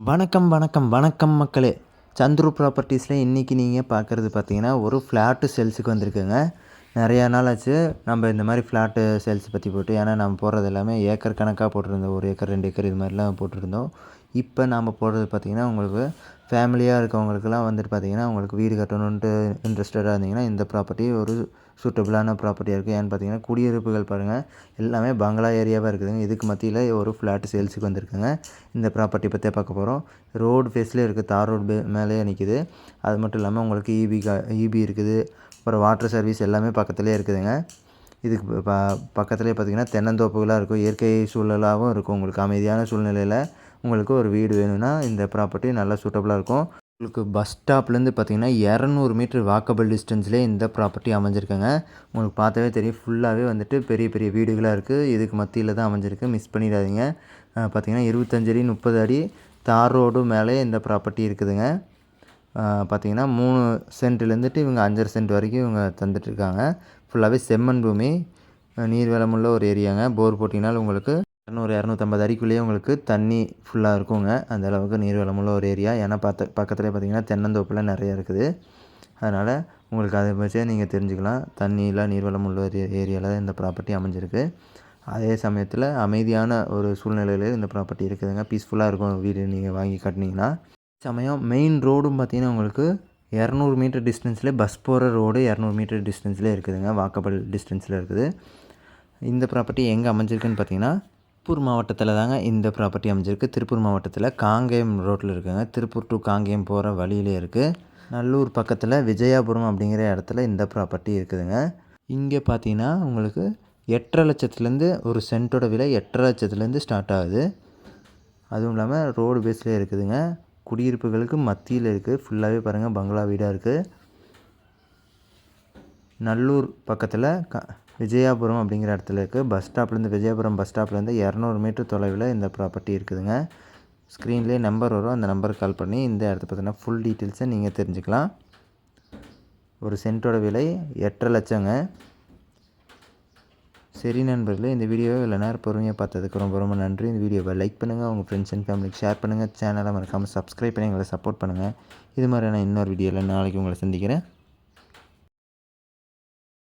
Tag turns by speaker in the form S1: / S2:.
S1: வணக்கம் வணக்கம் வணக்கம் மக்களே. சந்துரு ப்ராப்பர்ட்டிஸில் இன்றைக்கி நீங்கள் பார்க்குறது பார்த்தீங்கன்னா ஒரு ஃப்ளாட்டு சேல்ஸுக்கு வந்திருக்குங்க. நிறையா நாள் ஆச்சு நம்ம இந்த மாதிரி ஃப்ளாட்டு சேல்ஸ் பற்றி போட்டு ஏன்னா நம்ம போடுறது எல்லாமே ஏக்கர் கணக்காக போட்டிருந்தோம். ஒரு ஏக்கர் ரெண்டு ஏக்கர் இது மாதிரிலாம் போட்டிருந்தோம். இப்போ நாம் போடுறது பார்த்திங்கன்னா உங்களுக்கு ஃபேமிலியாக இருக்கவங்களுக்குலாம் வந்துட்டு பார்த்திங்கன்னா உங்களுக்கு வீடு கட்டணுன்ட்டு இன்ட்ரெஸ்டடாக இருந்தீங்கன்னா இந்த ப்ராப்பர்ட்டி ஒரு சூட்டபிளான ப்ராப்பர்ட்டியாக இருக்குது ஏன்னு பார்த்தீங்கன்னா குடியிருப்புகள் பாருங்கள் எல்லாமே பங்களா ஏரியாவாக இருக்குதுங்க. இதுக்கு மத்தியில் ஒரு ஃப்ளாட் சேல்ஸுக்கு வந்திருக்குங்க. இந்த ப்ராப்பர்ட்டி பற்றியே பார்க்க போகிறோம் ரோடு ஃபேஸ்லேயே இருக்குது தார் ரோடு மேலேயே நிற்கிது அது மட்டும் இல்லாமல் உங்களுக்கு இபி கா இபி இருக்குது. அப்புறம் வாட்டர் சர்வீஸ் எல்லாமே பக்கத்துலேயே இருக்குதுங்க. இதுக்கு ப பக்கத்துலேயே பார்த்திங்கன்னா தென்னந்தோப்புகளாக இருக்கும். இயற்கை சூழலாகவும் இருக்கும். உங்களுக்கு அமைதியான சூழ்நிலையில் உங்களுக்கு ஒரு வீடு வேணும்னா இந்த ப்ராப்பர்ட்டி நல்லா சூட்டபுளாக இருக்கும். உங்களுக்கு பஸ் ஸ்டாப்லேருந்து பார்த்தீங்கன்னா இரநூறு மீட்டர் வாக்கபிள் டிஸ்டன்ஸ்லேயே இந்த ப்ராப்பர்ட்டி அமைஞ்சிருக்குங்க. உங்களுக்கு பார்த்தாவே தெரியும் ஃபுல்லாகவே வந்துட்டு பெரிய பெரிய வீடுகளாக இருக்குது இதுக்கு மத்தியில் தான் அமைஞ்சிருக்கு. மிஸ் பண்ணிடாதீங்க. பார்த்தீங்கன்னா இருபத்தஞ்சு அடி முப்பது அடி தார் ரோடு மேலே இந்த ப்ராப்பர்ட்டி இருக்குதுங்க. பார்த்தீங்கன்னா மூணு சென்ட்லேருந்துட்டு இவங்க அஞ்சரை சென்ட் வரைக்கும் இவங்க தந்துட்டுருக்காங்க ஃபுல்லாகவே செம்மண் பூமி அஹ் நீர் வளமுள்ள ஒரு ஏரியாங்க போர் போட்டிங்கனாலும் உங்களுக்கு இரநூறு இரநூத்தம்பது அடிக்குள்ளேயே உங்களுக்கு தண்ணி ஃபுல்லாக இருக்குங்க. அந்த அளவுக்கு நீர் வளமுள்ள ஒரு ஏரியா ஏன்னா பார்த்த பக்கத்துலேயே பார்த்தீங்கன்னா தென்னந்தோப்புலாம் நிறைய இருக்குது. அதனால் உங்களுக்கு அதை பற்றியே நீங்கள் தெரிஞ்சுக்கலாம். தண்ணியெலாம் நீர்வளம் உள்ள ஒரு ஏரியாவில் தான் இந்த ப்ராப்பர்ட்டி அமைஞ்சிருக்கு. அதே சமயத்தில் அமைதியான ஒரு சூழ்நிலையில் இந்த ப்ராப்பர்ட்டி இருக்குதுங்க. பீஸ்ஃபுல்லாக இருக்கும் வீடு நீங்கள் வாங்கி கட்டினீங்கன்னா. சமயம் மெயின் ரோடும் பார்த்தீங்கன்னா உங்களுக்கு இரநூறு மீட்டர் டிஸ்டன்ஸ்லேயே பஸ் போகிற ரோடு இரநூறு மீட்டர் டிஸ்டன்ஸ்லேயே இருக்குதுங்க. வாக்கபிள் டிஸ்டன்ஸில் இருக்குது. இந்த ப்ராப்பர்ட்டி எங்கே அமைஞ்சிருக்குன்னு பார்த்தீங்கன்னா திருப்பூர் மாவட்டத்தில் தாங்க இந்த ப்ராப்பர்ட்டி அமைஞ்சிருக்கு. திருப்பூர் மாவட்டத்தில் காங்கேயம் ரோட்டில் இருக்குங்க. திருப்பூர் டு காங்கேயம் போகிற வழியிலே இருக்குது நல்லூர் பக்கத்தில் விஜயாபுரம் அப்படிங்கிற இடத்துல இந்த ப்ராப்பர்ட்டி இருக்குதுங்க. இங்கே பார்த்தீங்கன்னா உங்களுக்கு எட்டரை லட்சத்துலேருந்து ஒரு சென்ட்டோட விலை எட்டரை லட்சத்துலேருந்து ஸ்டார்ட் ஆகுது. அதுவும் இல்லாமல் ரோடு பேஸ்லேயே இருக்குதுங்க. குடியிருப்புகளுக்கு மத்தியில் இருக்குது ஃபுல்லாகவே பாருங்கள் பங்களா வீடாக இருக்குது நல்லூர் பக்கத்தில் க விஜயாபுரம் அப்படிங்கிற இடத்துல இருக்குது பஸ் ஸ்டாப்லேருந்து விஜயபுரம் பஸ் ஸ்டாப்லேருந்து இரநூறு மீட்டர் தொலைவில் இந்த ப்ராப்பர்ட்டி இருக்குதுங்க. ஸ்க்ரீன்லேயே நம்பர் வரும். அந்த நம்பருக்கு கால் பண்ணி இந்த இடத்த பார்த்தீங்கன்னா ஃபுல் டீட்டெயில்ஸை நீங்கள் தெரிஞ்சுக்கலாம். ஒரு சென்ட்டோட விலை எட்டரை லட்சங்க. சரி நண்பர்களே இந்த வீடியோவை இவ்வளோ நேரம் பொறுமையாக பார்த்ததுக்கு ரொம்ப ரொம்ப நன்றி. இந்த வீடியோவை லைக் பண்ணுங்கள் உங்கள் ஃப்ரெண்ட்ஸ் அண்ட் ஃபேமிலிக்கு ஷேர் பண்ணுங்கள் சேனலை மறக்காமல் சப்ஸ்கிரைப் பண்ணி எங்களை சப்போர்ட் பண்ணுங்கள் இது மாதிரியான இன்னொரு வீடியோவில் நாளைக்கு உங்களை சந்திக்கிறேன்.